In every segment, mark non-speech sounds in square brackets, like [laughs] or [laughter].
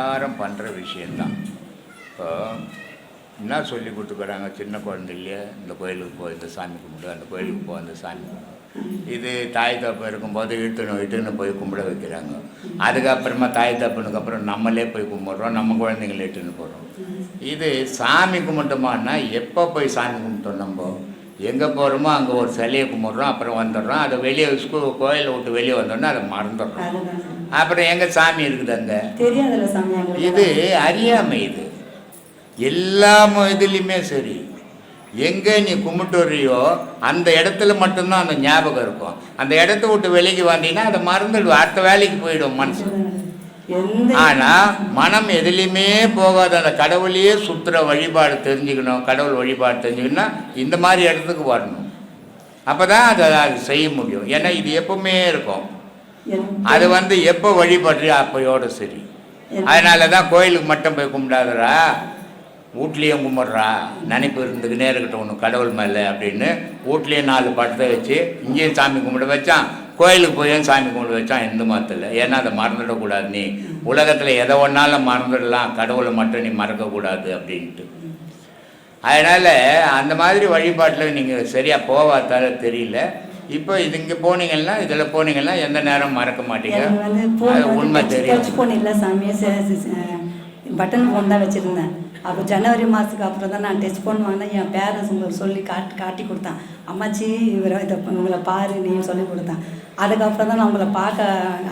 எல்லாரும் பண்ணுற விஷயந்தான் இப்போ என்ன சொல்லி கொடுத்துக்கிறாங்க? சின்ன குழந்தையிலேயே இந்த கோயிலுக்கு போ இந்த சாமி கும்பிடு அந்த கோயிலுக்கு போ அந்த சாமி கும்பிடு. இது தாய் தப்பு இருக்கும்போது இழுத்துணும் இட்டுன்னு போய் கும்பிட வைக்கிறாங்க. அதுக்கப்புறமா தாய் தப்புனுக்கு அப்புறம் நம்மளே போய் கும்பிட்றோம் நம்ம குழந்தைங்கள இட்டுன்னு போகிறோம் இது சாமி கும்பிட்டோமான்னா எப்போ போய் சாமி கும்பிட்டோம் நம்ம? எங்கே போகிறோமோ அங்கே ஒரு சிலையை கும்பிட்றோம் அப்புறம் வந்துடுறோம். அதை வெளியே ஸ்கூல் கோயிலை விட்டு வெளியே வந்தோடனே அதை மறந்துடுறோம். அப்புறம் எங்கே சாமி இருக்குது அங்கே? தெரியாதுல்ல சாமி இது அறியாமை இது. எல்லா இதுலேயுமே சரி. எங்கே நீ கும்பிட்டு வர்றியோ அந்த இடத்துல மட்டும்தான் அந்த ஞாபகம் இருக்கும். அந்த இடத்த விட்டு வெளிக்கு வந்தீங்கன்னா அதை மறந்துடுவோம் அடுத்த வேலைக்கு போயிடும் மனசு. ஆனால் மனம் எதுலேயுமே போகாத அந்த கடவுளையே சுற்றுற வழிபாடு தெரிஞ்சுக்கணும். கடவுள் வழிபாடு தெரிஞ்சுக்கணும்னா இந்த மாதிரி இடத்துக்கு வரணும். அப்போ தான் அதை அது செய்ய முடியும். ஏன்னா இது எப்பவுமே இருக்கும். அது வந்து எப்போ வழிபடுறியோ அப்போயோட சரி. அதனால தான் கோயிலுக்கு மட்டும் போய் கும்பிடாதடா. வீட்லேயும் கும்பிட்றா. நினைப்பு இருந்துக்கினே இருக்கட்டும் ஒன்று கடவுள் மேலே அப்படின்னு வீட்லேயும் நாலு படத்தை வச்சு இங்கேயும் சாமி கும்பிட வச்சான் கோயிலுக்கு போயும் சாமி கும்பிட வச்சான் எந்த மாத்தல ஏன்னா அதை மறந்துடக்கூடாது நீ. உலகத்தில் எதை ஒன்றாலும் மறந்துடலாம். கடவுளை மட்டும் நீ மறக்கக்கூடாது அப்படின்ட்டு. அதனால் அந்த மாதிரி வழிபாட்டில் நீங்கள் சரியாக போவாதால தெரியல. இப்போ இது இங்கே போனீங்கன்னா இதில் போனீங்கன்னா எந்த நேரம் மறக்க மாட்டீங்க? உண்மை டச் தெரியும் டச் போன் இல்லை சாமி. பட்டன் ஃபோன் தான் வச்சுருந்தேன். அப்போ ஜனவரி மாதத்துக்கு அப்புறம் தான் நான் டச் ஃபோன் வாங்கினேன். என் பேரண்ட்ஸ் உங்களுக்கு சொல்லி காட்டி காட்டி கொடுத்தான். அம்மாச்சி இவரை இதை உங்களை பாரு நீ சொல்லி கொடுத்தான். அதுக்கப்புறம் தான் நான் உங்களை பார்க்க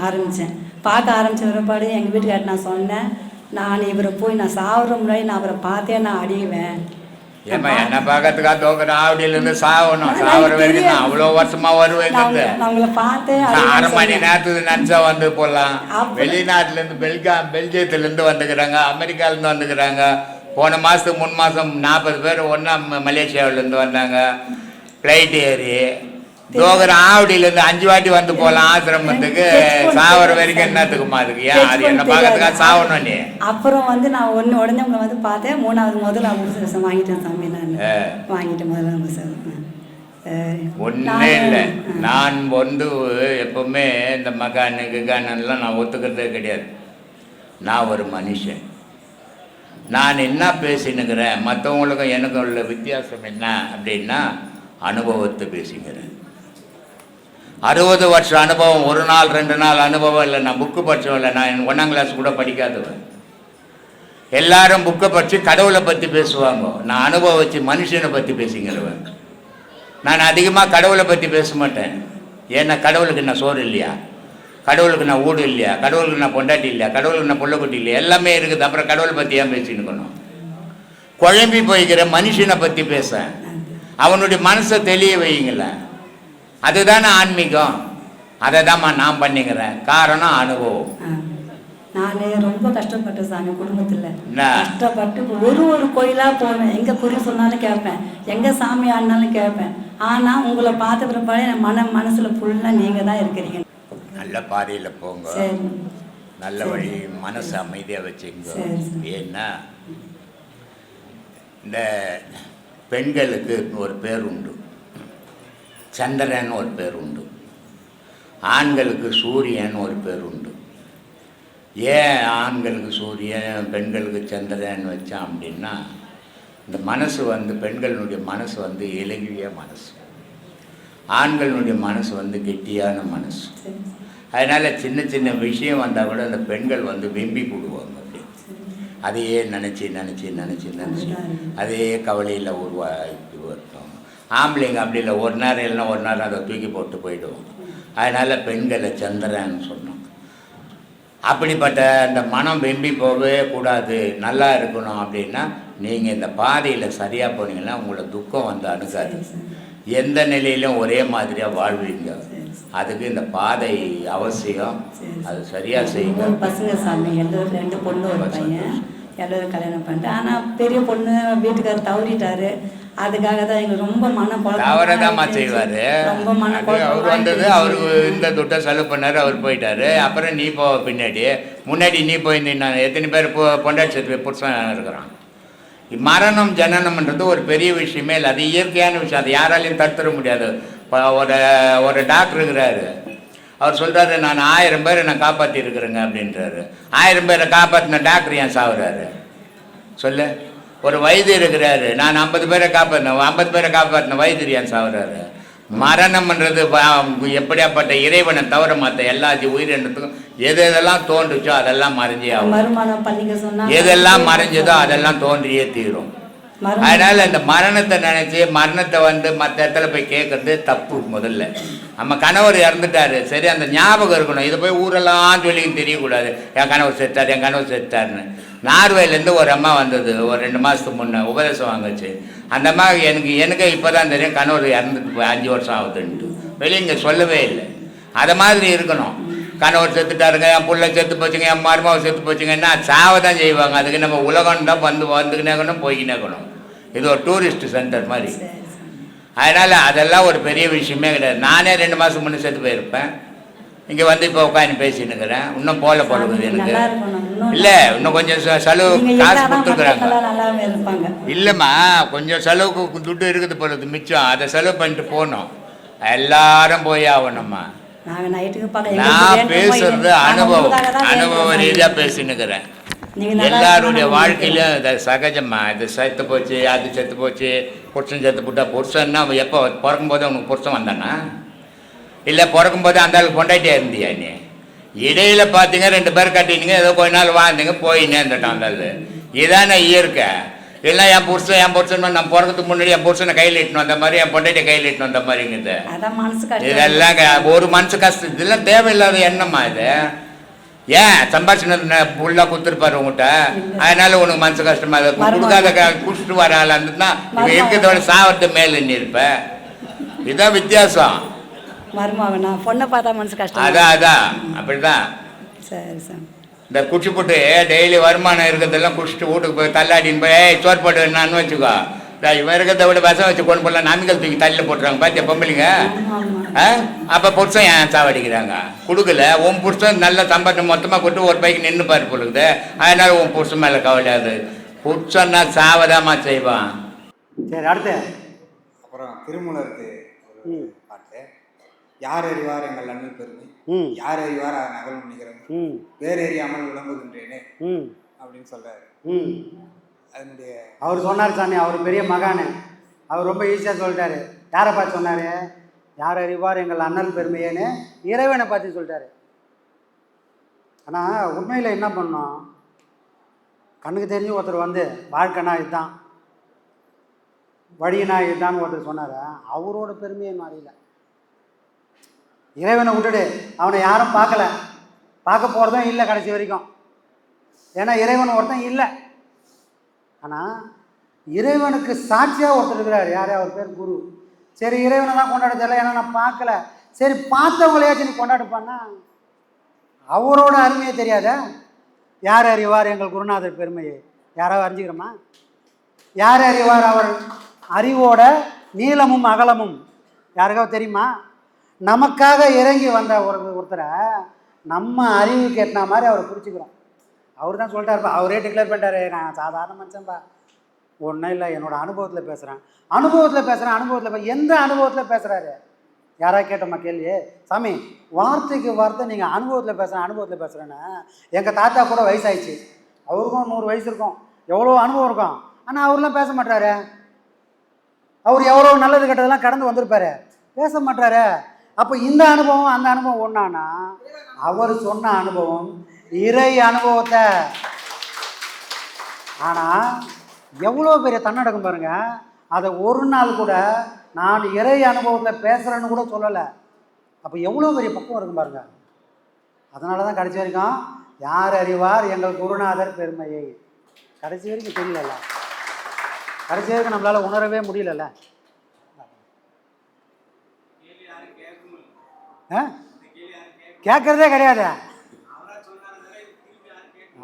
ஆரம்பித்தேன். பார்க்க ஆரம்பித்த பிற்பாடு எங்கள் வீட்டுக்கார்ட்ட நான் சொன்னேன் நான் இவரை போய் நான் சாகுற முன்னாடி நான் அவரை பார்த்தே நான் அடிவேன். ஏம்மா என்ன பார்க்கறதுக்கா தோக்குற? ஆவடியிலேருந்து சாகணும். சாவர வரைக்கும் நான் அவ்வளோ வருஷமா வருவேன் அரை மணி நேரத்துக்கு நினச்சா வந்து போடலாம். அப்ப- வெளிநாட்டிலேருந்து பெல்கா பெல்ஜியத்துலேருந்து வந்துக்கிறாங்க. அமெரிக்காலேருந்து வந்துக்கிறாங்க. போன மாதத்துக்கு முன் மாதம் நாற்பது பேர் ஒன்றா மலேசியாவிலேருந்து வந்தாங்க. ஃப்ளைட் ஏறி. தோகர ஆவடியிலேருந்து அஞ்சு வாட்டி வந்து போகலாம் ஆசிரமத்துக்கு. சாவர வரைக்கும் என்னத்துக்குமா அதுக்கு? ஏன் அது என்ன பார்க்கறதுக்கா சாவணும் நீ அப்புறம் வந்து நான் ஒன்று உடனே உங்களை வந்து பார்த்தேன். மூணாவது முதல்ல அவங்க வாங்கிட்டேன் சாமி நான். வாங்கிட்டேன் முதல்ல. ஒன்றே நான் இல்லை. நான் வந்து எப்பவுமே இந்த மகான் கிகானெல்லாம் நான் ஒத்துக்கிறதே கிடையாது. நான் ஒரு மனுஷன். நான் என்ன பேசினுக்கிறேன்? மற்றவங்களுக்கும் எனக்கும் உள்ள வித்தியாசம் என்ன அப்படின்னா அனுபவத்தை பேசிக்கிறேன். அறுபது வருஷம் அனுபவம் ஒரு நாள் ரெண்டு நாள் அனுபவம் இல்லை. நான் புக்கு படித்தவன் இல்லை. நான் ஒன்றாம் கிளாஸ் கூட படிக்காதவன். எல்லாரும் புக்கை படித்து கடவுளை பற்றி பேசுவாங்க. நான் அனுபவிச்சு மனுஷனை பற்றி பேசிங்கிறவன் நான் அதிகமாக கடவுளை பற்றி பேச மாட்டேன். ஏன்னா கடவுளுக்கு நான் சோறு இல்லையா? கடவுளுக்கு நான் வீடு இல்லையா? கடவுளுக்கு நான் பொண்டாட்டி இல்லையா? கடவுளுக்கு நான் புள்ளக்குட்டி இல்லையா? எல்லாமே இருக்குது. அப்புறம் கடவுளை பற்றி ஏன் பேசின்னு குழம்பி போய்க்கிற மனுஷனை பற்றி பேச. அவனுடைய மனசை தெளிய வையுங்களேன். அதுதானே ஆன்மீகம். அதை தான்மா நான் பண்ணிக்கிறேன். காரணம் அனுபவம். நான் ரொம்ப கஷ்டப்பட்டேன் சாமி குடும்பத்தில்? கஷ்டப்பட்டு ஒரு ஒரு கோயிலாக போவேன் எங்கே குறி சொன்னாலும் கேட்பேன். எங்கே சாமி ஆடினாலும் கேட்பேன். ஆனால் உங்களை பார்த்த பிற்பாடு என் மன மனசில் ஃபுல்லாக நீங்கள் தான் இருக்கிறீங்க. நல்ல பாதையில் போங்க. நல்ல. வழி மனசை அமைதியாக வச்சுங்க. ஏன்னா இந்த பெண்களுக்கு ஒரு பேர் உண்டு. சந்திரன் ஒரு பேர் உண்டு. ஆண்களுக்கு சூரியன் ஒரு பேர் உண்டு. ஏன் ஆண்களுக்கு சூரியன் பெண்களுக்கு சந்திரன் வச்சான் அப்படின்னா இந்த மனசு வந்து பெண்களுடைய மனசு வந்து இலகிய மனசு. ஆண்களுடைய மனசு வந்து கெட்டியான மனசு. அதனால் சின்ன சின்ன விஷயம் வந்தால் கூட அந்த பெண்கள் வந்து வெம்பி போடுவாங்க அப்படி. அதையே நினச்சி நினச்சி நினச்சி நினச்சி அதே கவலையில் உருவாக்கி ஆம்பளைங்க அப்படி இல்லை. ஒரு நேரம் இல்லைன்னா ஒரு நேரம் அதை தூக்கி போட்டு போயிடுவோம். அதனால் பெண்களை சந்திரன்னு சொன்னோம். அப்படிப்பட்ட அந்த மனம் வெம்பி போகவே கூடாது. நல்லா இருக்கணும் அப்படின்னா நீங்கள் இந்த பாதையில் சரியாக போனீங்கன்னா உங்களை துக்கம் வந்து அணுகாது. எந்த நிலையிலும் ஒரே மாதிரியாக வாழ்வீங்க. அதுக்கு இந்த பாதை அவசியம். அது சரியா செய்யுங்க. பசங்க சாமி எல்லோரும் ரெண்டு பொண்ணு ஒரு பையன். எல்லோரும் கல்யாணம் பண்ணிட்டு ஆனால் பெரிய பொண்ணு வீட்டுக்காரர் தவறிட்டாரு. அதுக்காக தான் எங்களுக்கு ரொம்ப மன குழப்பம் தவறதாம்மா செய்வாரு. ரொம்ப மன அவர் வந்தது அவருக்கு இந்த துட்டை செலவு பண்ணாரு அவர் போயிட்டாரு. அப்புறம் நீ போ பின்னாடி. முன்னாடி நீ போயிருந்தீங்கன்னா எத்தனை பேர் பொ பொண்டாட்டி சேர்த்து புருஷன் இருக்கிறான். மரணம் ஜனனம்ன்றது ஒரு பெரிய விஷயமே இல்லை. அது இயற்கையான விஷயம். அது யாராலையும் தடுத்துட முடியாது. இப்போ ஒரு ஒரு டாக்டர் இருக்கிறாரு. அவர் சொல்கிறாரு நான் ஆயிரம் பேரை நான் காப்பாற்றி இருக்கிறேங்க அப்படின்றாரு. ஆயிரம் பேரை காப்பாற்றின டாக்டர் ஏன் சாவுறாரு? சொல்லு. ஒரு வைத்தியர் இருக்கிறாரு. நான் ஐம்பது பேரை காப்பாற்றினேன் ஐம்பது பேரை காப்பாற்றின வைத்தியர் ஏன் சாவுறாரு மரணம்ன்றது எப்படியாப்பட்ட இறைவனை தவிர மற்ற எல்லா உயிரினத்துக்கும் எது எதெல்லாம் தோன்றுச்சோ அதெல்லாம் மறைஞ்சே ஆகும். எதெல்லாம் மறைஞ்சதோ அதெல்லாம் தோன்றியே தீரும். அதனால இந்த மரணத்தை நினைச்சு மரணத்தை வந்து மற்ற இடத்துல போய் கேட்கறது தப்பு முதல்ல. நம்ம கணவர் இறந்துட்டாரு. சரி அந்த ஞாபகம் இருக்கணும். இதை போய் ஊரெல்லாம் சொல்லி தெரியக்கூடாது. என் கணவர் செத்தார் என் கணவர் செத்தாருன்னு. நார்வேலேருந்து ஒரு அம்மா வந்தது. ஒரு ரெண்டு மாதத்துக்கு முன்னே உபதேசம் வாங்குச்சு. அந்த அம்மா எனக்கு எனக்கு இப்போ தான் தெரியும் கணவர் இறந்துட்டு போய் அஞ்சு வருஷம் ஆகுதுன்ட்டு. வெளியே இங்கே சொல்லவே இல்லை. அதை மாதிரி இருக்கணும். கணவர் செத்துட்டாருங்க என் பிள்ளை செத்து போச்சுங்க என் மருமாவை செத்து போச்சுங்கன்னா சாவை தான் செய்வாங்க. அதுக்கு நம்ம உலகம் தான் வந்து வந்துக்கினேக்கணும் இருக்கணும் இருக்கணும் இது ஒரு டூரிஸ்ட் சென்டர் மாதிரி. அதனால் அதெல்லாம் ஒரு பெரிய விஷயமே கிடையாது. நானே ரெண்டு மாதம் முன்னே செத்து போயிருப்பேன். இங்கே வந்து இப்போ உட்காந்து பேசின்னு இருக்கிறேன் இன்னும் போல போடுறது எனக்கு. இல்லை இன்னும் கொஞ்சம் செலவு காசு கொடுத்துருக்குறாங்க. இல்லைம்மா கொஞ்சம் செலவுக்கு துட்டு இருக்குது போகிறது மிச்சம். அதை செலவு பண்ணிட்டு போகணும் எல்லாரும் போய் ஆகணும்மா. நான் பேசுறது அனுபவம். அனுபவ ரீதியாக பேசினுக்கிறேன். எல்லாருடைய வாழ்க்கையிலும் இது சகஜம்மா. இது செத்து போச்சு அது செத்து போச்சு புருஷன் செத்து போட்டா புருஷன்னா அவன் எப்போ பிறக்கும்போது அவனுக்கு புருஷன் வந்தானா? இல்லை பிறக்கும்போது அந்த ஆளுக்கு கொண்டாட்டியா இருந்தியா நீ? இடையில பார்த்தீங்க ரெண்டு பேர் கட்டினீங்க ஏதோ கொஞ்ச நாள் வாழ்ந்தீங்க போயின்னே இருந்துட்டான் அந்த ஆளு. இதானே இயற்கை. இல்லை என் புருஷன் என் புருஷன் நான் பிறக்கிறதுக்கு முன்னாடி என் புருஷனை கையில் இட்டுன்னு வந்த மாதிரி என் பொண்டாட்டியை கையில் இட்டுன்னு வந்த கஷ்டம். இதெல்லாம் ஒரு மனசு கஷ்டம். இதெல்லாம் தேவையில்லாத எண்ணமா இது. ஏன் சம்பாஷணை ஃபுல்லாக கொடுத்துருப்பாரு உங்ககிட்ட? அதனால உனக்கு மனசு கஷ்டமா இருக்கு. மருமகன். கொடுக்காத குடிச்சிட்டு வர ஆள் இருந்துன்னா இவன் இருக்கிறதோட சாவத்து மேல நீ இருப்ப இதுதான் வித்தியாசம். மருமகன் நான் பொண்ணை பார்த்தா மனசு கஷ்டம் அதான் அதான் அப்படிதான். சரி சார். இந்த குச்சி போட்டு டெய்லி வருமானம் இருக்கிறதெல்லாம் குடிச்சிட்டு வீட்டுக்கு போய் தள்ளாடின்னு போய் "ஏய், சோறு போட்டு நான் வச்சுக்கோ. இவன் இருக்கிறத விட விஷம் வச்சு கொண்டு போடலாம். நமிகள் தூக்கி தள்ளியில் போட்டுறாங்க பார்த்தியா பொம்பளைங்க? அப்ப புருஷன் ஏன் சாவடிக்கிறாங்க? கொடுக்கல. உன் புருஷன் நல்ல சம்பாத்தம் மொத்தமா கொண்டு ஒரு பைக்கு நின்று பாரு பொழுது. அதனால உன் புருஷன் மேல கவலையாது புருஷன்னா சாவதாமா செய்வான். சரி அடுத்து. அப்புறம் திருமூலருக்கு ஒரு பாட்டு. யார் அறிவார் எங்கள் அண்ணல் பெருமை? ம். யார் அறிவார் நகல் நிகழ்வு ம். வேறு அறியாமல் விளம்புகின்றேனே ம். அப்படின்னு சொல்றாரு. ம். அதனுடைய அவர் சொன்னார் சாமி அவர் பெரிய மகானு. அவர் ரொம்ப ஈஸியாக சொல்லிட்டாரு. யாரை பார்த்து சொன்னார்? யார் அறிவார் எங்கள் அண்ணல் பெருமையேன்னு இறைவனை பார்த்து சொல்லிட்டாரு. ஆனால் உண்மையில் என்ன பண்ணோம்? கண்ணுக்கு தெரிஞ்சு ஒருத்தர் வந்து வாழ்க்கைனா இதுதான் வழினா இதுதான் ஒருத்தர் சொன்னார். அவரோட பெருமையை மாறியில இறைவனை விட்டுடு அவனை யாரும் பார்க்கல. பார்க்க போகிறதும் இல்லை கடைசி வரைக்கும். ஏன்னா இறைவன் ஒருத்தன் இல்லை. ஆனால் இறைவனுக்கு சாட்சியாக ஒருத்தர் இருக்கிறார். யார்? அவர் பேர் குரு. சரி இறைவனை தான் கொண்டாட தெரியல ஏன்னா நான் பார்க்கல. சரி பார்த்தவங்களையாச்சும் நீ கொண்டாடுப்பான்னா? அவரோட அருமையே தெரியாத? யார் அறிவார் எங்கள் குருநாதர் பெருமையை? யாராவது அறிஞ்சிக்கிறோமா? யார் அறிவார் அவர் அறிவோட நீளமும் அகலமும்? யாருக்காவது தெரியுமா? நமக்காக இறங்கி வந்த ஒரு ஒருத்தரை நம்ம அறிவுக்கு எட்டின மாதிரி அவரை பிடிச்சிக்கிறோம் அவர் தான் சொல்லிட்டாருப்பா. அவரே டிக்ளேர் பண்ணிட்டாரு. நான் சாதாரண மனுஷன்பா ஒன்றும் இல்லை என்னோட அனுபவத்தில் பேசுகிறேன் அனுபவத்தில் பேசுகிறேன் அனுபவத்தில் பே எந்த அனுபவத்தில் பேசுகிறாரு யாராவது கேட்டோமா கேள்வி சாமி வார்த்தைக்கு வார்த்தை நீங்கள் அனுபவத்தில் பேசுகிறேன் அனுபவத்தில் பேசுகிறேன்னு எங்கள் தாத்தா கூட வயசாயிடுச்சு. அவருக்கும் நூறு வயசு இருக்கும். எவ்வளோ அனுபவம் இருக்கும். ஆனால் அவர்லாம் பேச மாட்டாரு அவர் எவ்வளோ நல்லது கெட்டதெல்லாம் கடந்து வந்திருப்பாரு. பேச மாட்டாரு அப்போ இந்த அனுபவம் அந்த அனுபவம் ஒன்றானா அவர் சொன்ன அனுபவம் இறை அனுபவத்தை. ஆனால் எவ்வளோ பெரிய தன்னடக்கம் பாருங்க. அதை ஒரு நாள் கூட நான் இறை அனுபவத்தில் பேசுகிறேன்னு கூட சொல்லலை. அப்போ எவ்வளோ பெரிய பக்குவம் இருக்கும் பாருங்க. அதனால தான் கடைசி வரைக்கும் யார் அறிவார் எங்கள் குருநாதர் பெருமையை. கடைசி வரைக்கும் தெரியலல்ல. கடைசி வரைக்கும் நம்மளால் உணரவே முடியலல்ல. ஆ? கேட்குறதே கிடையாது.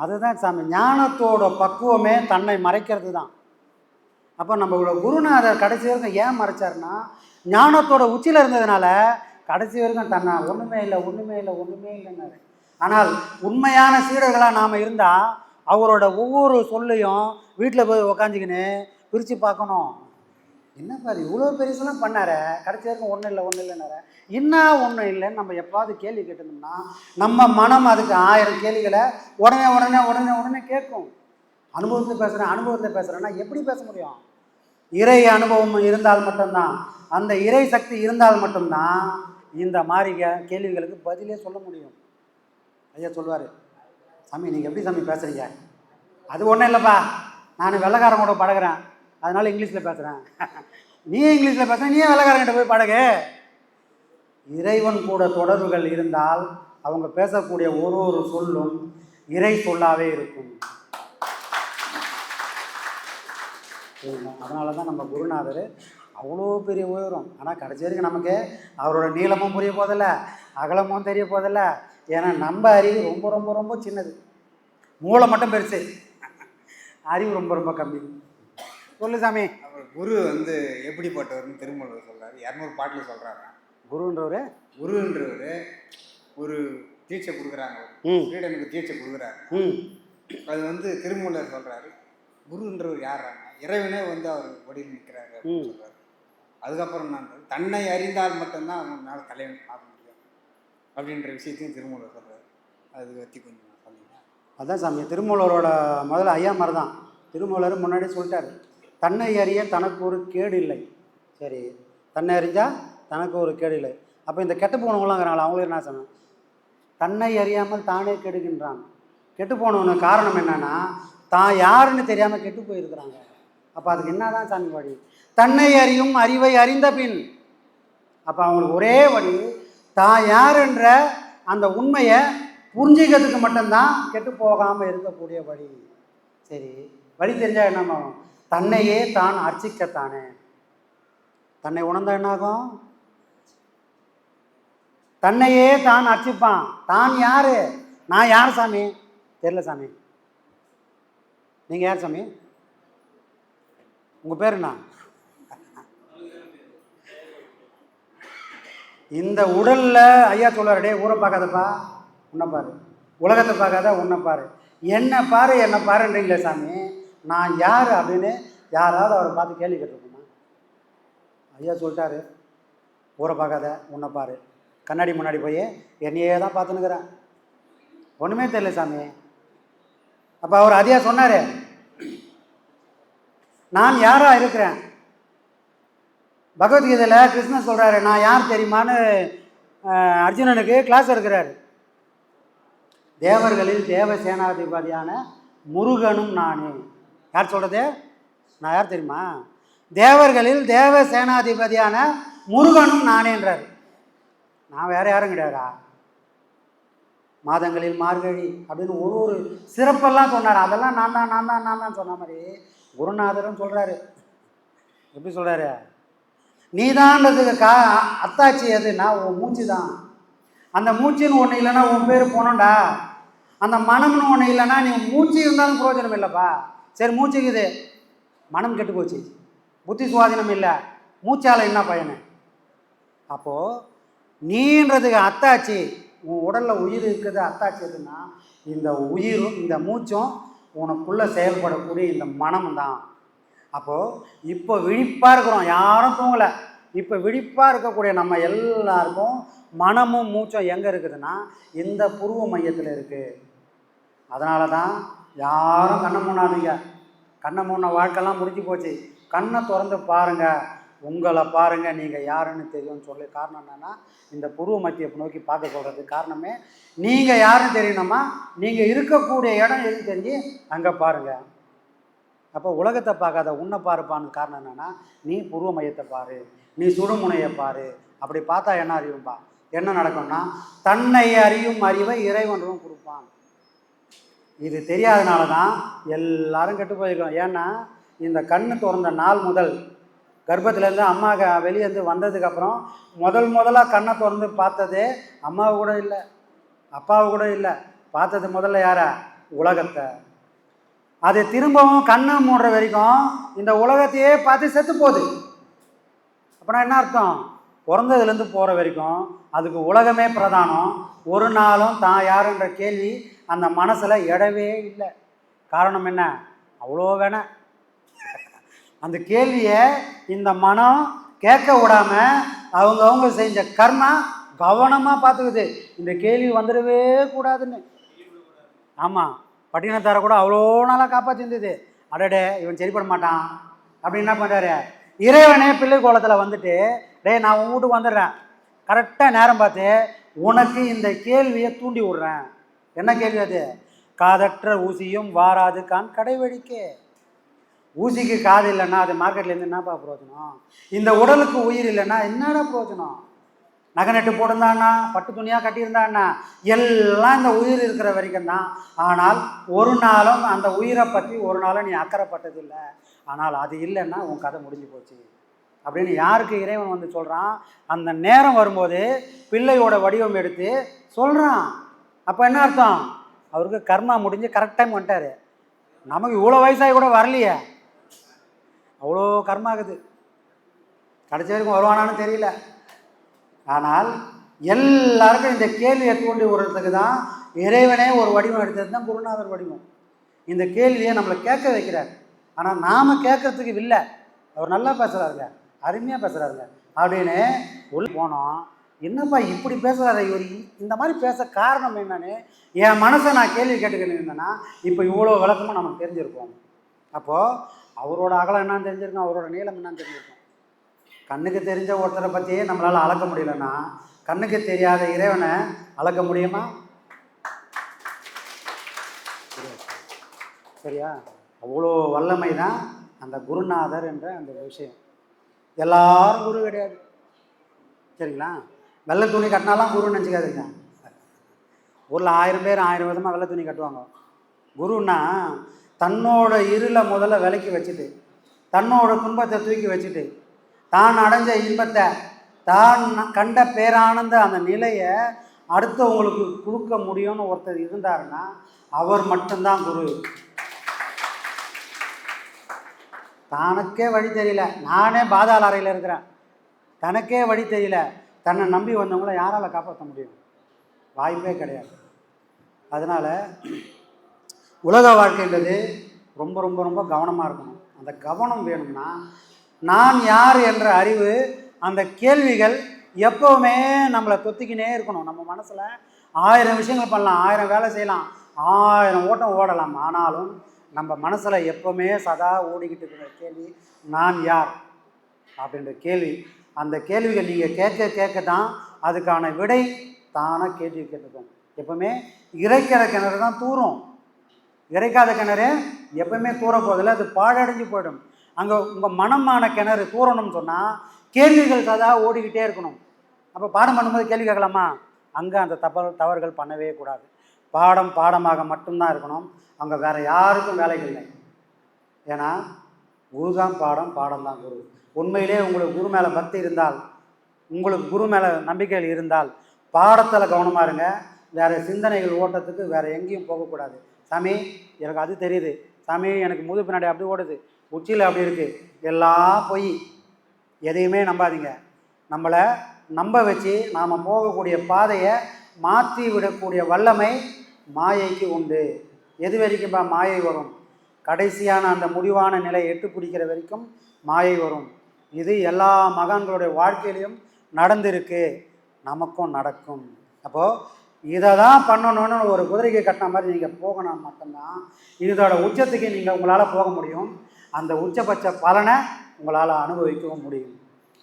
அதுதான் சாமி ஞானத்தோட பக்குவமே தன்னை மறைக்கிறது தான் அப்போ நம்மளோட குருநாதர் கடைசி வரைக்கும் ஏன் மறைச்சாருன்னா ஞானத்தோட உச்சியில் இருந்ததுனால கடைசி வரைக்கும் தன்னை ஒன்றுமே இல்லை ஒன்றுமே இல்லை ஒன்றுமே இல்லைன்னாரு. ஆனால் உண்மையான சீடர்களாக நாம் இருந்தால் அவரோட ஒவ்வொரு சொல்லையும் வீட்டில் போய் உக்காந்துக்கின்னு பிரித்து பார்க்கணும். என்னப்பா அது இவ்வளோ பெருசெல்லாம் பண்ணார? கடைசி வரைக்கும் ஒன்றும் இல்லை ஒன்றும் இல்லைன்னாரு. என்ன ஒன்றும் இல்லைன்னு நம்ம எப்பாவது கேள்வி கேட்டோம்னா நம்ம மனம் அதுக்கு ஆயிரம் கேள்விகளை உடனே உடனே உடனே உடனே கேட்கும். அனுபவத்தை பேசுகிறேன் அனுபவத்தை பேசுகிறேன்னா எப்படி பேச முடியும்? இறை அனுபவம் இருந்தால் மட்டும்தான். அந்த இறை சக்தி இருந்தால் மட்டும்தான் இந்த மாதிரி கேள்விகளுக்கு பதிலே சொல்ல முடியும். ஐயா சொல்வார் சாமி நீங்கள் எப்படி சாமி பேசுகிறீங்க அது ஒன்றும் இல்லைப்பா. நான் வெள்ளைக்காரன் கூட பழகுறேன். அதனால் இங்கிலீஷில் பேசுகிறேன் [laughs] நீ இங்கிலீஷில் பேசுகிற நீ வெள்ளைக்காரங்கிட்ட போய் பழகு இறைவன் கூட தொடர்புகள் இருந்தால் அவங்க பேசக்கூடிய ஒரு ஒரு சொல்லும் இறை சொல்லாவே இருக்கும். அதனால தான் நம்ம குருநாதர் அவ்வளோ பெரிய உயரம். ஆனால் கடைசி வரைக்கும் நமக்கு அவரோட நீளமும் புரிய போதில்ல அகலமும் தெரிய போதில்ல. ஏன்னா நம்ம அறிவு ரொம்ப ரொம்ப ரொம்ப சின்னது. மூளை மட்டும் பெருசு. [laughs] அறிவு ரொம்ப ரொம்ப கம்மி. சொல்லு சாமி. குரு வந்து எப்படிப்பட்டவர்னு திருமூலர் சொல்றாரு. இரநூறு பாட்டில் சொல்றாரு. குருன்றவர்? குருன்றவர் ஒரு தீட்சை கொடுக்குறாங்க. ம். ஸ்ரீடனுக்கு தீட்சை கொடுக்குறாரு. ம். அது வந்து திருமூலர் சொல்றாரு. குருன்றவர் யாராங்க இறைவனே வந்து அவர் வடிவில் நிற்கிறாரு அப்படின்னு சொல்றாரு. அதுக்கப்புறம் நான் தன்னை அறிந்தால் மட்டும்தான் அவனால தலைவன் பார்க்க முடியும் அப்படின்ற விஷயத்தையும் திருமூலர் சொல்றாரு. அது பற்றி கொஞ்சம் சொல்லுங்க அதான் சாமி திருமூலரோட முதல்ல ஐயா மாதிரி தான் திருமூலர் முன்னாடி சொல்லிட்டாரு. தன்னை அறிய தனக்கு ஒரு கேடு இல்லை சரி தன்னை அறிஞ்சால் தனக்கு ஒரு கேடு இல்லை அப்போ இந்த கெட்டு போனவங்களாங்கிறாங்களா அவங்களும் என்ன சொன்னேன் தன்னை அறியாமல் தானே கெடுகின்றான். கெட்டு போனவனுக்கு காரணம் என்னென்னா தான் யாருன்னு தெரியாமல் கெட்டு போயிருக்கிறாங்க. அப்போ அதுக்கு என்ன தான் சாமி வழி? தன்னை அறியும் அறிவை அறிந்த பின். அப்போ அவங்களுக்கு ஒரே வழி தான் யாருன்ற அந்த உண்மையை புரிஞ்சிக்கிறதுக்கு மட்டும்தான் கெட்டு போகாமல் இருக்கக்கூடிய வழி. சரி வழி தெரிஞ்சால் என்ன ஆகும்? தன்னையே தான் அர்ச்சிக்கத்தானே? தன்னை உணர்ந்த என்னாகும்? தன்னையே தான் அர்ச்சிப்பான். தான் யாரு? நான் யார் சாமி? தெரியல சாமி. நீங்கள் யார் சாமி? உங்கள் பேர் என்ன? இந்த உடல்ல ஐயா சொல்றாரு டேய் ஊரை பார்க்காதப்பா. உன்னை பாரு. உலகத்தை பார்க்காத உன்னை பாரு. என்னை பாரு என்னை பாருன்றீங்களே சாமி? நான் யார் அப்படின்னு யாராவது அவரை பார்த்து கேள்வி கேட்டிருக்கோமா? ஐயா சொல்லிட்டாரு. ஊரை பார்க்காத உன்னை பாரு. கண்ணாடி முன்னாடி போய் என்னையே தான் பார்த்துனுக்குறேன் ஒன்றுமே தெரியல சாமி. அப்போ அவர் அதையா சொன்னார் நான் யாரா இருக்கிறேன்? பகவத்கீதையில் கிருஷ்ணன் சொல்கிறாரு நான் யார் தெரியுமான்னு அர்ஜுனனுக்கு கிளாஸ் எடுக்கிறாரு. தேவர்களில் தேவ சேனாதிபதியான முருகனும் நானே. யார் சொல்கிறது நான் யார் தெரியுமா? தேவர்களில் தேவ சேனாதிபதியான முருகனும் நானேன்றார் நான் வேற யாரும் கிடையாதா? மாதங்களில் மார்கழி அப்படின்னு ஒரு ஒரு சிறப்பெல்லாம் சொன்னார். அதெல்லாம் நான் தான் நான் தான் நான் தான் சொன்ன மாதிரி குருநாதரும் சொல்கிறாரு எப்படி சொல்கிறாரு நீதான்றதுக்கு கா அத்தாச்சி எதுனா உன் மூச்சு தான். அந்த மூச்சுன்னு ஒன்று இல்லைன்னா உன் பேர் போனோண்டா அந்த மனம்னு ஒன்று இல்லைன்னா நீ மூச்சு இருந்தாலும் பிரயோஜனம் இல்லைப்பா. சரி மூச்சுக்குது மனம் கெட்டு போச்சு. புத்தி சுவாதீனம் இல்லை. மூச்சால் என்ன பயனு? அப்போது நீன்றதுக்கு அத்தாச்சி. உன் உடலில் உயிர் இருக்கிறது அத்தாச்சி எதுன்னா இந்த உயிரும் இந்த மூச்சும் உனக்குள்ளே செயல்படக்கூடிய இந்த மனமும் தான் அப்போது இப்போ விழிப்பாக இருக்கிறோம். யாரும் தூங்கலை. இப்போ விழிப்பாக இருக்கக்கூடிய நம்ம எல்லாருக்கும் மனமும் மூச்சும் எங்கே இருக்குதுன்னா இந்த புருவ மையத்தில் இருக்குது அதனால தான் யாரும் கண்ணை மூணாதீங்க கண்ணை மூண வாழ்க்கைலாம் முடிஞ்சு போச்சு. கண்ணை திறந்து பாருங்கள் உங்களை பாருங்கள் நீங்கள் யாருன்னு தெரியும்னு சொல்லி காரணம் என்னென்னா இந்த புருவ மத்தியை நோக்கி பார்க்க சொல்கிறது காரணமே நீங்கள் யாருன்னு தெரியணுமா? நீங்கள் இருக்கக்கூடிய இடம் எது தெரிஞ்சு அங்கே பாருங்கள் அப்போ உலகத்தை பார்க்காத உன்னை பாருப்பான்னு காரணம் என்னென்னா நீ புருவ மையத்தை பாரு. நீ சுடுமுனையை பாரு. அப்படி பார்த்தா என்ன அறிவும்பா என்ன நடக்கும்னா தன்னை அறியும் அறிவை இறைவனும் கொடுப்பான். இது தெரியாதனால தான் எல்லாரும் கெட்டு போயிருக்கோம் ஏன்னா இந்த கண்ணு திறந்த நாள் முதல் கர்ப்பத்துலேருந்து அம்மா க வெளியேருந்து வந்ததுக்கப்புறம் முதல் முதலாக கண்ணை திறந்து பார்த்ததே அம்மாவை கூட இல்லை அப்பாவை கூட இல்லை. பார்த்தது முதல்ல யாரை? உலகத்தை. அது திரும்பவும் கண்ணை மூடுற வரைக்கும் இந்த உலகத்தையே பார்த்து செத்து போகுது. அப்படின்னா என்ன அர்த்தம்? பிறந்ததுலேருந்து போகிற வரைக்கும் அதுக்கு உலகமே பிரதானம். ஒரு நாளும் தான் யாருன்ற கேள்வி அந்த மனசில் இடவே இல்லை. காரணம் என்ன? அவ்வளோ வேணாம் அந்த கேள்வியை இந்த மனம் கேட்க விடாம அவங்க செஞ்ச கர்மா கவனமாக பார்த்துக்குது. இந்த கேள்வி வந்துடவே கூடாதுன்னு. ஆமாம் பட்டினத்தாரை கூட அவ்வளோ நாளாக காப்பாற்றிருந்தது அடடே இவன் சரிப்பட மாட்டான். அப்படின்னு என்ன பண்ணுறாரு இறைவனே பிள்ளை கோலத்தில் வந்துட்டு டே நான் உன் வீட்டுக்கு வந்துடுறேன். கரெக்டாக நேரம் பார்த்து உனக்கு இந்த கேள்வியை தூண்டி விடுறேன். என்ன கேள்வி அது? காதற்ற ஊசியும் வாராது கான் கடைவெடிக்கே ஊசிக்கு காது இல்லைன்னா அது மார்க்கெட்லேருந்து என்னப்பா பிரயோஜனம்? இந்த உடலுக்கு உயிர் இல்லைன்னா என்னடா பிரயோஜனம்? நகை நட்டு போட்டிருந்தாண்ணா பட்டு துணியாக கட்டியிருந்தாண்ணா எல்லாம் இந்த உயிர் இருக்கிற வரைக்கும் தான். ஆனால் ஒரு நாளும் அந்த உயிரை பற்றி ஒரு நாளும் நீ அக்கறைப்பட்டதில்லை. ஆனால் அது இல்லைன்னா உன் கதை முடிஞ்சு போச்சு. அப்படின்னு யாருக்கு இறைவன் வந்து சொல்கிறான் அந்த நேரம் வரும்போது பிள்ளையோட வடிவம் எடுத்து சொல்கிறான் அப்போ என்ன அர்த்தம்? அவருக்கு கர்மா முடிஞ்சு கரெக்ட் டைம் வந்துட்டார். நமக்கு இவ்வளோ வயசாகி கூட வரலையே. அவ்வளோ கர்மாகுது கடைசி வரைக்கும் வருவானான்னு தெரியல. ஆனால் எல்லாருக்கும் இந்த கேள்வியை தூண்டி விடுறதுக்கு தான் இறைவனே ஒரு வடிவம் எடுத்தது தான் குருநாதர் வடிவம். இந்த கேள்வியை நம்மளை கேட்க வைக்கிறார். ஆனால் நாம் கேட்கறதுக்கு இல்லை அவர் நல்லா பேசுகிறாருங்க அருமையாக பேசுகிறாருங்க அப்படின்னு உள்ள போனோம் என்னப்பா இப்படி பேசுகிறாரு இவர்? இந்த மாதிரி பேச காரணம் என்னன்னு என் மனசை நான் கேள்வி கேட்டுக்கிட்டு இருந்தேன்னா இப்போ இவ்வளோ விளக்கமாக நமக்கு தெரிஞ்சிருக்கோம் அப்போது அவரோட அகலம் என்னன்னு தெரிஞ்சிருக்கும் அவரோட நீளம் என்னன்னு தெரிஞ்சிருக்கோம். கண்ணுக்கு தெரிஞ்ச ஒருத்தரை பற்றியே நம்மளால் அளக்க முடியலன்னா கண்ணுக்கு தெரியாத இறைவனை அளக்க முடியுமா? சரியா? அவ்வளோ வல்லமை தான் அந்த குருநாதர் என்ற அந்த விஷயம். எல்லாரும் குரு கிடையாது. சரிங்களா? வெள்ளை துணி கட்டினாலாம் குருன்னு நினச்சிக்காதுங்க. ஊரில் ஆயிரம் பேர் ஆயிரம் விதமாக வெள்ளை துணி கட்டுவாங்க. குருன்னா தன்னோட இருளை முதல்ல விலக்கி வச்சுட்டு தன்னோட துன்பத்தை தூக்கி வச்சுட்டு தான் அடைஞ்ச இன்பத்தை தான் கண்ட பேரானந்த அந்த நிலையை அடுத்தவங்களுக்கு கொடுக்க முடியும்னு ஒருத்தர் இருந்தாருன்னா அவர் மட்டும்தான் குரு. தனக்கே வழி தெரியல. நானே பாதாள அறையில் இருக்கிறேன். தனக்கே வழி தெரியல. தன்னை நம்பி வந்தவங்கள யாரால் காப்பாற்ற முடியும்? வாய்ப்பே கிடையாது. அதனால் உலக வாழ்க்கைன்றது ரொம்ப ரொம்ப ரொம்ப கவனமாக இருக்கணும். அந்த கவனம் வேணும்னா நான் யார் என்ற அறிவு அந்த கேள்விகள் எப்போவுமே நம்மளை தொத்திக்கினே இருக்கணும். நம்ம மனசில் ஆயிரம் விஷயங்கள் பண்ணலாம் ஆயிரம் வேலை செய்யலாம் ஆயிரம் ஓட்டம் ஓடலாம். ஆனாலும் நம்ம மனசில் எப்போவுமே சதா ஓடிக்கிட்டு இருக்கிற கேள்வி நான் யார்? அப்படின்ற கேள்வி அந்த கேள்விகள் நீங்கள் கேட்க கேட்க தான் அதுக்கான விடை தானாக கேள்வி கேட்டுக்கும். எப்பவுமே இறைக்கிற கிணறு தான் தூரும் இறைக்காத கிணறு எப்பவுமே தூர போதில் அது பாழடைஞ்சு போயிடும். அங்கே உங்கள் மனமான கிணறு தூரணும்னு சொன்னால் கேள்விகள் சதா ஓடிக்கிட்டே இருக்கணும். அப்போ பாடம் பண்ணும்போது கேள்வி கேட்கலாமா? அங்கே அந்த தவறு தவறுகள் பண்ணவே கூடாது. பாடம் பாடமாக மட்டும்தான் இருக்கணும். அங்கே வேறு யாருக்கும் வேலைகள் இல்லை. ஏன்னா குரு தான் பாடம் பாடம் தான் குரு. உண்மையிலே உங்களுக்கு குரு மேலே பக்தி இருந்தால் உங்களுக்கு குரு மேலே நம்பிக்கைகள் இருந்தால் பாடத்தில் கவனமாக இருங்க. வேறு சிந்தனைகள் ஓட்டத்துக்கு வேறு எங்கேயும் போகக்கூடாது சாமி எனக்கு அது தெரியுது. சாமி எனக்கு முது பின்னாடி அப்படி ஓடுது. உச்சியில் அப்படி இருக்குது எல்லாம் பொய். எதையுமே நம்பாதீங்க. நம்மளை நம்ப வச்சு நாம் போகக்கூடிய பாதையை மாற்றி விடக்கூடிய வல்லமை மாயைக்கு உண்டு. எது வரைக்கும்பா மாயை வரும்? கடைசியான அந்த முடிவான நிலை எட்டு பிடிக்கிற வரைக்கும் மாயை வரும். இது எல்லா மகான்களுடைய வாழ்க்கையிலையும் நடந்திருக்கு. நமக்கும் நடக்கும். அப்போது இதை தான் பண்ணணும்னு ஒரு குதிரைக்கு கட்டின மாதிரி நீங்கள் போகணும் மட்டும்தான் இதோட உச்சத்துக்கு நீங்கள் உங்களால் போக முடியும். அந்த உச்சபட்ச பலனை உங்களால் அனுபவிக்கவும் முடியும்.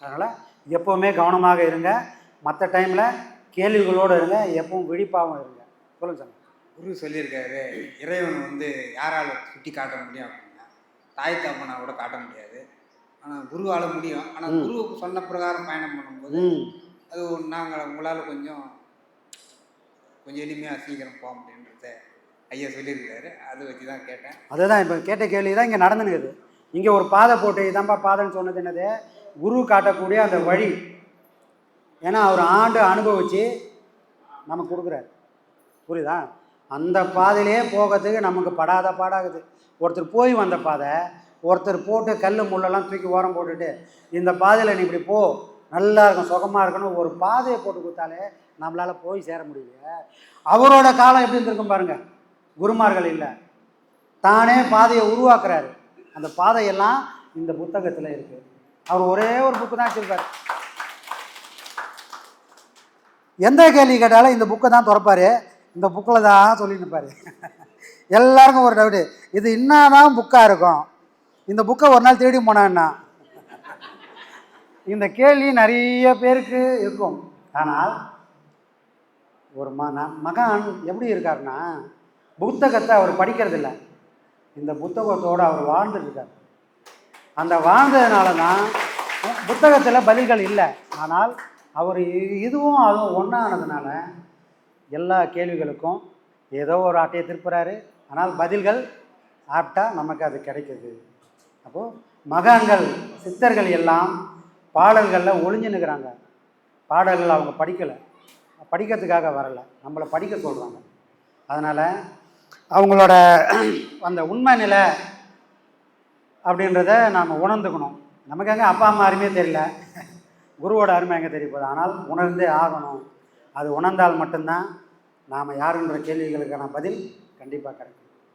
அதனால் எப்போவுமே கவனமாக இருங்க. மற்ற டைமில் கேள்விகளோடு இருங்க. எப்பவும் விழிப்பாகவும் இருங்க. சொல்லுங்கள் சார் குரு சொல்லியிருக்காரு இறைவன் வந்து யாரால் சுட்டி காட்ட முடியும் அப்படின்னா தாய் தப்பனா கூட காட்ட முடியாது. ஆனால் குருவால் முடியும். ஆனால். குரு சொன்ன பிரகாரம் பயணம் பண்ணும்போது அது நாங்கள் உங்களால் கொஞ்சம் கொஞ்சம் எளிமையாக சீக்கிரம் போக முடியுன்றத ஐயா சொல்லியிருக்காரு அதை வச்சு தான் கேட்டேன். அதுதான் இப்போ கேட்ட கேள்வி தான் இங்கே நடந்துனுக்குது இங்கே ஒரு பாதை போட்டு இதான்ப்பா பாதைன்னு சொன்னது என்னது? குரு காட்டக்கூடிய அந்த வழி. ஏன்னா அவர் ஆண்டு அனுபவித்து நமக்கு கொடுக்குறாரு. புரியுதா? அந்த பாதையிலே போகிறதுக்கு நமக்கு படாத பாடாகுது. ஒருத்தர் போய் வந்த பாதை ஒருத்தர் போட்டு கல் முள்ளெல்லாம் தூக்கி ஓரம் போட்டுட்டு இந்த பாதையில் நீ இப்படி போ நல்லா இருக்கும் சுகமாக இருக்கணும். ஒரு பாதையை போட்டு கொடுத்தாலே நம்மளால் போய் சேர முடியல. அவரோட காலம் எப்படி இருந்திருக்கும் பாருங்க. குருமார்கள் இல்லை. தானே பாதையை உருவாக்குறாரு. அந்த பாதையெல்லாம் இந்த புத்தகத்தில் இருக்குது அவர் ஒரே ஒரு புக்கு தான் வச்சிருக்காரு எந்த கேள்வி கேட்டாலும் இந்த புக்கை தான் திறப்பாரு. இந்த புக்கில் தான் சொல்லிட்டு [laughs] எல்லாருக்கும் ஒரு டவுட்டு இது இன்னாதான் புக்காக இருக்கும்? இந்த புக்கை ஒரு நாள் தேடி போனான்னா இந்த கேள்வி நிறைய பேருக்கு இருக்கும். ஆனால் ஒரு ம ந- மகான் எப்படி இருக்காருன்னா புத்தகத்தை அவர் படிக்கிறதில்ல. இந்த புத்தகத்தோடு அவர் வாழ்ந்துருக்கார். அந்த வாழ்ந்ததுனால தான் புத்தகத்தில் பதில்கள் இல்லை. ஆனால் அவர் இதுவும் அதுவும் ஒன்றானதுனால எல்லா கேள்விகளுக்கும் ஏதோ ஒரு ஆட்டையை திருப்புறாரு. ஆனால் பதில்கள் ஆப்டாக நமக்கு அது கிடைக்கிது. அப்போது மகான்கள் சித்தர்கள் எல்லாம் பாடல்களில் ஒளிஞ்சு நிற்கிறாங்க பாடல்கள் அவங்க படிக்கலை. படிக்கிறதுக்காக வரலை. நம்மளை படிக்க சொல்கிறாங்க அதனால் அவங்களோட அந்த உண்மை நிலை அப்படின்றத நாம் உணர்ந்துக்கணும். நமக்கு எங்கே அப்பா அம்மா அருமையே தெரியல. குருவோட அருமை எங்கே தெரிய போகுது? ஆனால் உணர்ந்தே ஆகணும். அது உணர்ந்தால் மட்டும்தான் நாம் யாருன்ற கேள்விகளுக்கான பதில் கண்டிப்பாக கிடைக்கும்.